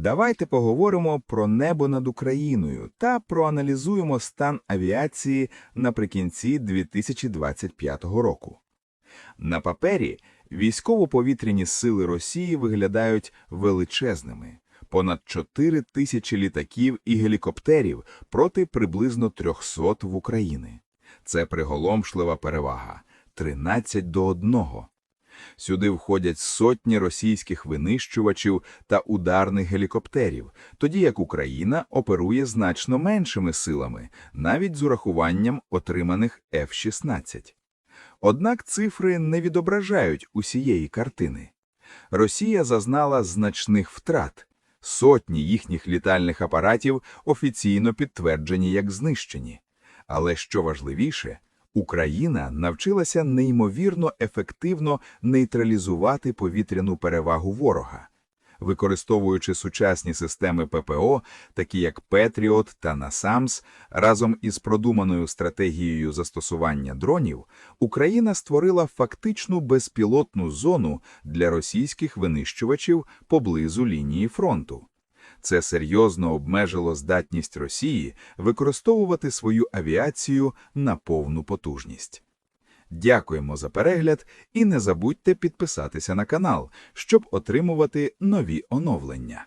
Давайте поговоримо про небо над Україною та проаналізуємо стан авіації наприкінці 2025 року. На папері військово-повітряні сили Росії виглядають величезними – понад 4 тисячі літаків і гелікоптерів проти приблизно 300 в Україні. Це приголомшлива перевага – 13 до 1. Сюди входять сотні російських винищувачів та ударних гелікоптерів, тоді як Україна оперує значно меншими силами, навіть з урахуванням отриманих F-16. Однак цифри не відображають усієї картини. Росія зазнала значних втрат. Сотні їхніх літальних апаратів офіційно підтверджені як знищені. Але що важливіше, Україна навчилася неймовірно ефективно нейтралізувати повітряну перевагу ворога. Використовуючи сучасні системи ППО, такі як Петріот та Насамс, разом із продуманою стратегією застосування дронів, Україна створила фактичну безпілотну зону для російських винищувачів поблизу лінії фронту. Це серйозно обмежило здатність Росії використовувати свою авіацію на повну потужність. Дякуємо за перегляд і не забудьте підписатися на канал, щоб отримувати нові оновлення.